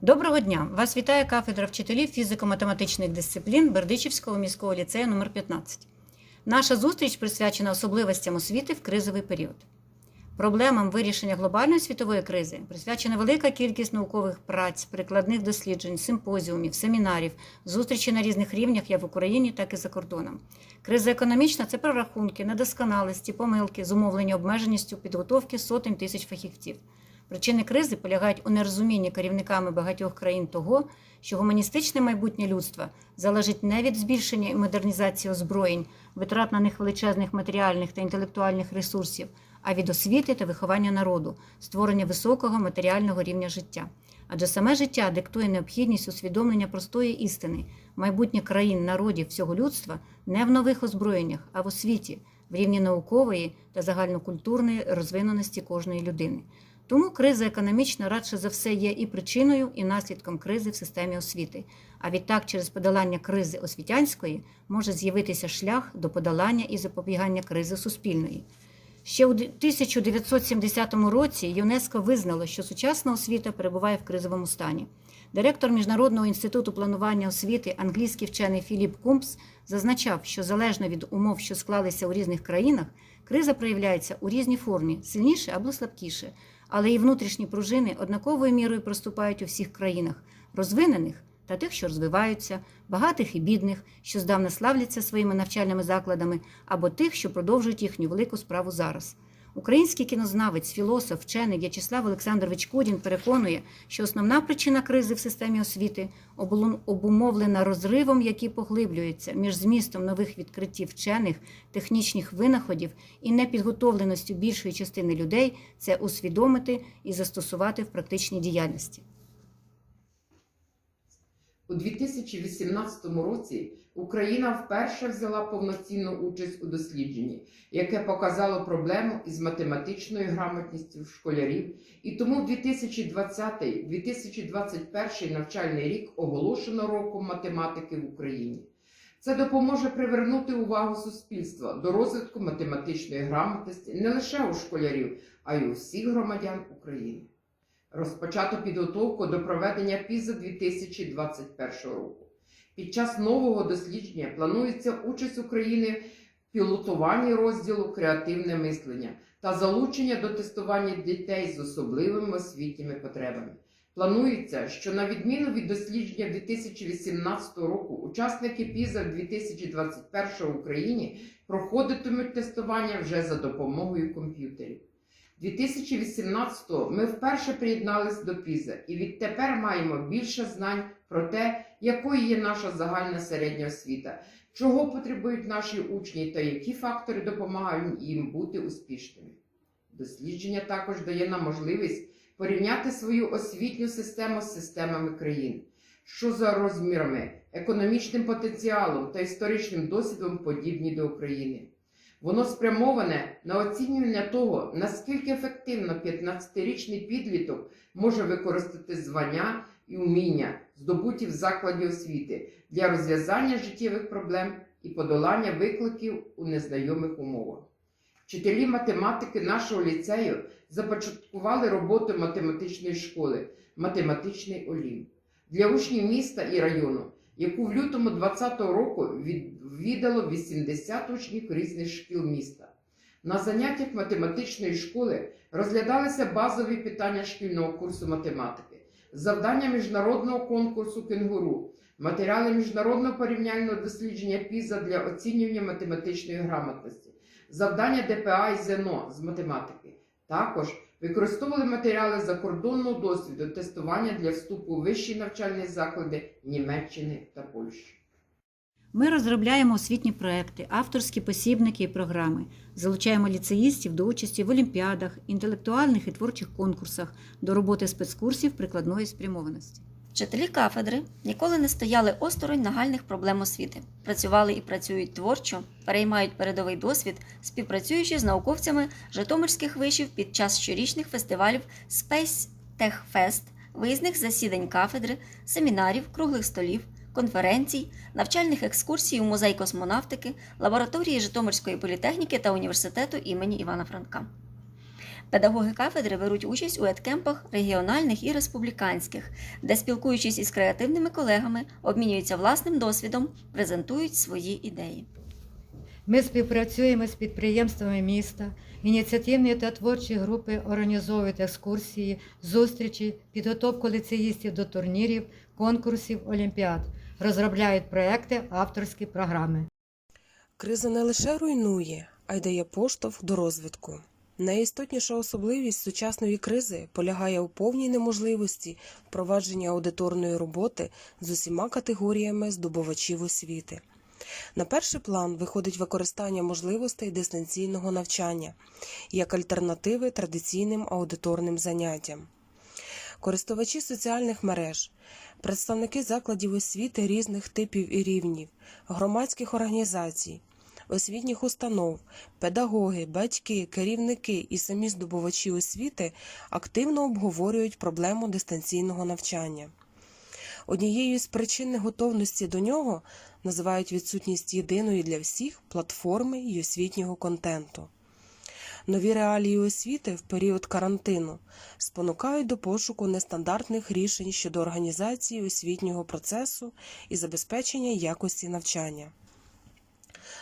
Доброго дня! Вас вітає кафедра вчителів фізико-математичних дисциплін Бердичівського міського ліцею номер 15 Наша зустріч присвячена особливостям освіти в кризовий період. Проблемам вирішення глобальної світової кризи присвячена велика кількість наукових праць, прикладних досліджень, симпозіумів, семінарів, зустрічей на різних рівнях як в Україні, так і за кордоном. Криза економічна це прорахунки, недосконалості, помилки, зумовлені обмеженістю підготовки сотень тисяч фахівців. Причини кризи полягають у нерозумінні керівниками багатьох країн того, що гуманістичне майбутнє людства залежить не від збільшення і модернізації озброєнь, витрат на них величезних матеріальних та інтелектуальних ресурсів, а від освіти та виховання народу, створення високого матеріального рівня життя. Адже саме життя диктує необхідність усвідомлення простої істини майбутнє країн, народів всього людства не в нових озброєннях, а в освіті, в рівні наукової та загальнокультурної розвиненості кожної людини. Тому криза економічна радше за все є і причиною, і наслідком кризи в системі освіти. А відтак, через подолання кризи освітянської може з'явитися шлях до подолання і запобігання кризи суспільної. Ще у 1970 році ЮНЕСКО визнало, що сучасна освіта перебуває в кризовому стані. Директор Міжнародного інституту планування освіти, англійський вчений Філіп Кумпс, зазначав, що залежно від умов, що склалися у різних країнах, криза проявляється у різній формі сильніше або слабкіше, але і внутрішні пружини однаковою мірою проступають у всіх країнах розвинених та тих, що розвиваються, багатих і бідних, що здавна славляться своїми навчальними закладами, або тих, що продовжують їхню велику справу зараз. Український кінознавець, філософ, вчений В'ячеслав Олександрович Кудін переконує, що основна причина кризи в системі освіти обумовлена розривом, який поглиблюється між змістом нових відкриттів вчених, технічних винаходів і непідготовленістю більшої частини людей це усвідомити і застосувати в практичній діяльності. У 2018 році Україна вперше взяла повноцінну участь у дослідженні, яке показало проблему із математичною грамотністю школярів, і тому 2020-2021 навчальний рік оголошено роком математики в Україні. Це допоможе привернути увагу суспільства до розвитку математичної грамотності не лише у школярів, а й у всіх громадян України. Розпочато підготовку до проведення ПІЗа 2021 року. Під час нового дослідження планується участь України в пілотуванні розділу Креативне мислення та залучення до тестування дітей з особливими освітніми потребами. Планується, що на відміну від дослідження 2018 року, учасники ПІЗа в 2021 в Україні проходитимуть тестування вже за допомогою комп'ютерів. 2018-го ми вперше приєднались до ПІЗа і відтепер маємо більше знань про те, якою є наша загальна середня освіта, чого потребують наші учні та які фактори допомагають їм бути успішними. Дослідження також дає нам можливість порівняти свою освітню систему з системами країн, що за розмірами, економічним потенціалом та історичним досвідом подібні до України. Воно спрямоване на оцінювання того, наскільки ефективно 15-річний підліток може використати звання і уміння, здобуті в закладі освіти для розв'язання життєвих проблем і подолання викликів у незнайомих умовах. Вчителі математики нашого ліцею започаткували роботу математичної школи Математичний Олімп для учнів міста і району, яку в лютому 2020 року відвідало 80 учнів різних шкіл міста. На заняттях математичної школи розглядалися базові питання шкільного курсу математики, завдання міжнародного конкурсу кенгуру, матеріали міжнародного порівняльного дослідження ПІЗа для оцінювання математичної грамотності, завдання ДПА і ЗНО з математики. Також використовували матеріали закордонного досвіду тестування для вступу у вищі навчальні заклади Німеччини та Польщі. Ми розробляємо освітні проекти, авторські посібники і програми, залучаємо ліцеїстів до участі в олімпіадах, інтелектуальних і творчих конкурсах, до роботи спецкурсів прикладної спрямованості. Вчителі кафедри ніколи не стояли осторонь нагальних проблем освіти, працювали і працюють творчо, переймають передовий досвід, співпрацюючи з науковцями Житомирських вишів під час щорічних фестивалів Space Tech Fest, виїзних засідань кафедри, семінарів, круглих столів, конференцій, навчальних екскурсій у музей космонавтики, лабораторії Житомирської політехніки та університету імені Івана Франка. Педагоги кафедри беруть участь у едкемпах регіональних і республіканських, де, спілкуючись із креативними колегами, обмінюються власним досвідом, презентують свої ідеї. Ми співпрацюємо з підприємствами міста. Ініціативні та творчі групи організовують екскурсії, зустрічі, підготовку ліцеїстів до турнірів, конкурсів, олімпіад, розробляють проекти, авторські програми. Криза не лише руйнує, а й дає поштовх до розвитку. Найістотніша особливість сучасної кризи полягає у повній неможливості впровадження аудиторної роботи з усіма категоріями здобувачів освіти. На перший план виходить використання можливостей дистанційного навчання як альтернативи традиційним аудиторним заняттям. Користувачі соціальних мереж, представники закладів освіти різних типів і рівнів, громадських організацій, освітніх установ, педагоги, батьки, керівники і самі здобувачі освіти активно обговорюють проблему дистанційного навчання. Однією з причин неготовності до нього називають відсутність єдиної для всіх платформи й освітнього контенту. Нові реалії освіти в період карантину спонукають до пошуку нестандартних рішень щодо організації освітнього процесу і забезпечення якості навчання.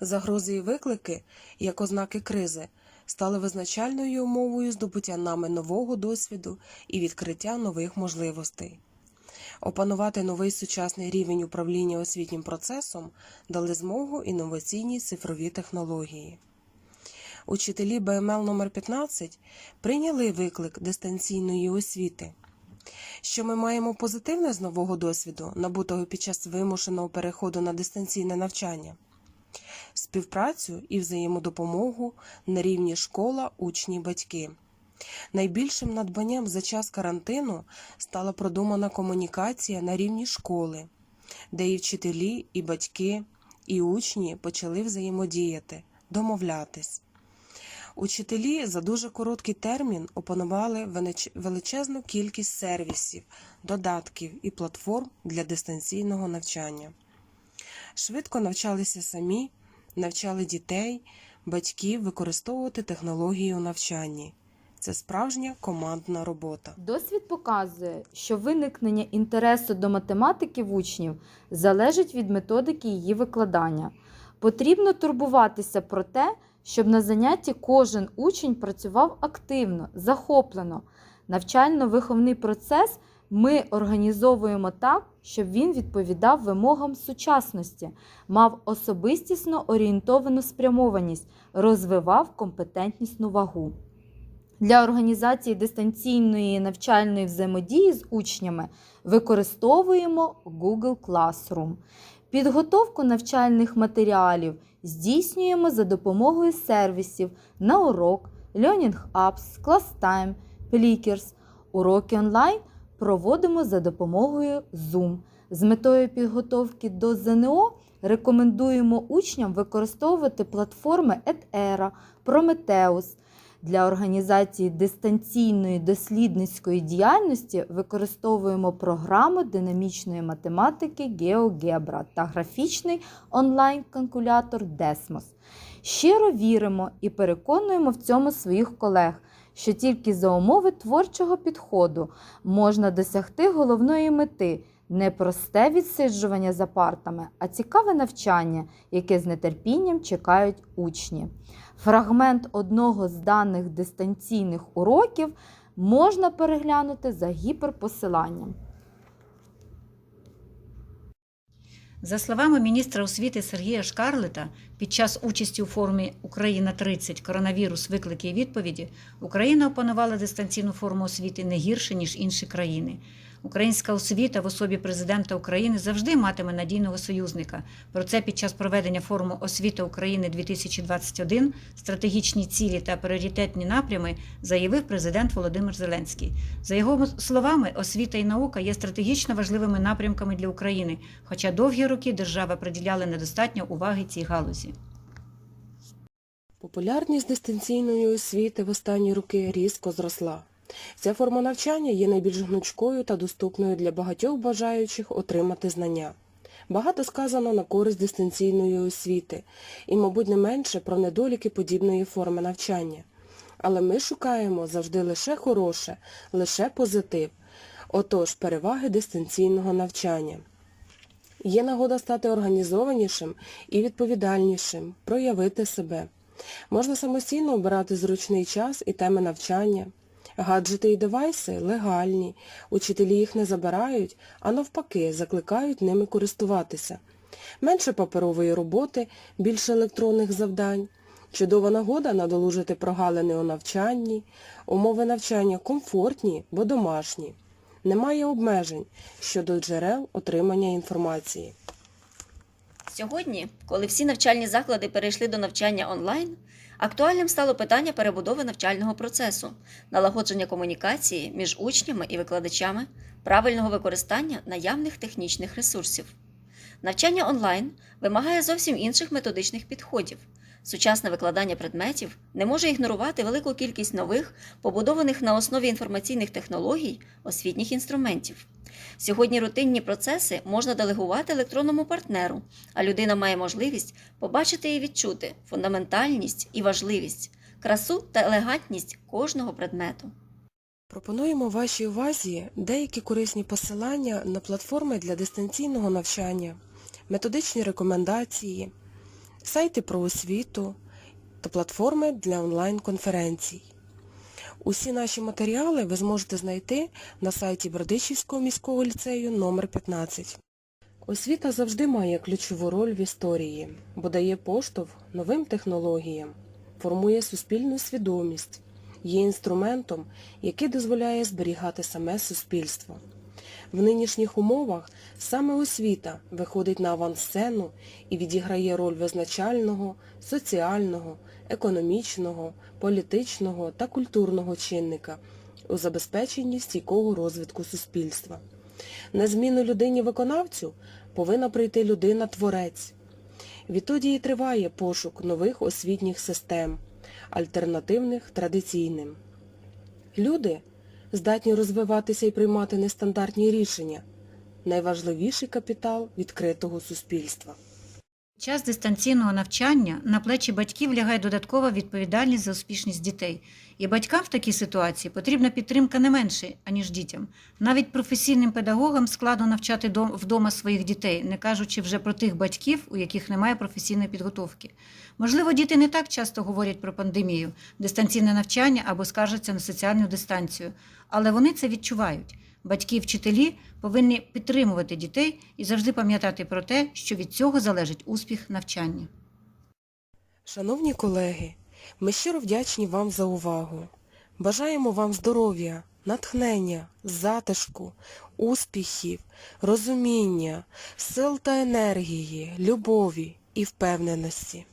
Загрози і виклики, як ознаки кризи, стали визначальною умовою здобуття нами нового досвіду і відкриття нових можливостей. Опанувати новий сучасний рівень управління освітнім процесом дали змогу інноваційні цифрові технології. Учителі БМЛ номер 15 прийняли виклик дистанційної освіти. Що ми маємо позитивне з нового досвіду, набутого під час вимушеного переходу на дистанційне навчання? Співпрацю і взаємодопомогу на рівні школа, учні, батьки. Найбільшим надбанням за час карантину стала продумана комунікація на рівні школи, де і вчителі, і батьки, і учні почали взаємодіяти, домовлятись. Учителі за дуже короткий термін опанували величезну кількість сервісів, додатків і платформ для дистанційного навчання. Швидко навчалися самі, навчали дітей, батьків використовувати технології у навчанні. Це справжня командна робота. Досвід показує, що виникнення інтересу до математики в учнів залежить від методики її викладання. Потрібно турбуватися про те, щоб на занятті кожен учень працював активно, захоплено. Навчально-виховний процес ми організовуємо так, щоб він відповідав вимогам сучасності, мав особистісно орієнтовану спрямованість, розвивав компетентнісну вагу. Для організації дистанційної навчальної взаємодії з учнями використовуємо Google Classroom. Підготовку навчальних матеріалів здійснюємо за допомогою сервісів на урок, Learning Apps, ClassTime, Plickers. Уроки онлайн проводимо за допомогою Zoom. З метою підготовки до ЗНО рекомендуємо учням використовувати платформи edEra, Prometheus. Для організації дистанційної дослідницької діяльності використовуємо програму динамічної математики GeoGebra та графічний онлайн-калькулятор Desmos. Щиро віримо і переконуємо в цьому своїх колег, що тільки за умови творчого підходу можна досягти головної мети не просте відсиджування за партами, а цікаве навчання, яке з нетерпінням чекають учні. Фрагмент одного з даних дистанційних уроків можна переглянути за гіперпосиланням. За словами міністра освіти Сергія Шкарлета, під час участі у форумі Україна 30 коронавірус, виклики і відповіді Україна опанувала дистанційну форму освіти не гірше ніж інші країни. Українська освіта в особі президента України завжди матиме надійного союзника. Про це під час проведення форуму Освіта України 2021 стратегічні цілі та пріоритетні напрями заявив президент Володимир Зеленський. За його словами, освіта і наука є стратегічно важливими напрямками для України, хоча довгі роки держава приділяла недостатньо уваги цій галузі. Популярність дистанційної освіти в останні роки різко зросла. Ця форма навчання є найбільш гнучкою та доступною для багатьох бажаючих отримати знання. Багато сказано на користь дистанційної освіти і, мабуть, не менше про недоліки подібної форми навчання. Але ми шукаємо завжди лише хороше, лише позитив. Отож, переваги дистанційного навчання. Є нагода стати організованішим і відповідальнішим, проявити себе. Можна самостійно обирати зручний час і теми навчання. Гаджети і девайси легальні, учителі їх не забирають, а навпаки, закликають ними користуватися. Менше паперової роботи, більше електронних завдань. Чудова нагода надолужити прогалини у навчанні, умови навчання комфортні, бо домашні. Немає обмежень щодо джерел отримання інформації. Сьогодні, коли всі навчальні заклади перейшли до навчання онлайн, актуальним стало питання перебудови навчального процесу, налагодження комунікації між учнями і викладачами, правильного використання наявних технічних ресурсів. Навчання онлайн вимагає зовсім інших методичних підходів. Сучасне викладання предметів не може ігнорувати велику кількість нових, побудованих на основі інформаційних технологій, освітніх інструментів. Сьогодні рутинні процеси можна делегувати електронному партнеру, а людина має можливість побачити і відчути фундаментальність і важливість, красу та елегантність кожного предмету. Пропонуємо вашій увазі деякі корисні посилання на платформи для дистанційного навчання, методичні рекомендації, сайти про освіту та платформи для онлайн-конференцій. Усі наші матеріали ви зможете знайти на сайті Бердичівського міського ліцею номер 15. Освіта завжди має ключову роль в історії, бо дає поштовх новим технологіям, формує суспільну свідомість, є інструментом, який дозволяє зберігати саме суспільство. В нинішніх умовах саме освіта виходить на авансцену і відіграє роль визначального, соціального, економічного, політичного та культурного чинника у забезпеченні стійкого розвитку суспільства. На зміну людині-виконавцю повинна прийти людина-творець. Відтоді і триває пошук нових освітніх систем, альтернативних традиційним. Люди здатні розвиватися і приймати нестандартні рішення – найважливіший капітал відкритого суспільства. Час дистанційного навчання на плечі батьків лягає додаткова відповідальність за успішність дітей. І батькам в такій ситуації потрібна підтримка не менше, аніж дітям. Навіть професійним педагогам складно навчати дом- вдома своїх дітей, не кажучи вже про тих батьків, у яких немає професійної підготовки. Можливо, діти не так часто говорять про пандемію, дистанційне навчання або скаржаться на соціальну дистанцію, але вони це відчувають. Батьки і вчителі повинні підтримувати дітей і завжди пам'ятати про те, що від цього залежить успіх навчання. Шановні колеги, ми щиро вдячні вам за увагу. Бажаємо вам здоров'я, натхнення, затишку, успіхів, розуміння, сил та енергії, любові і впевненості.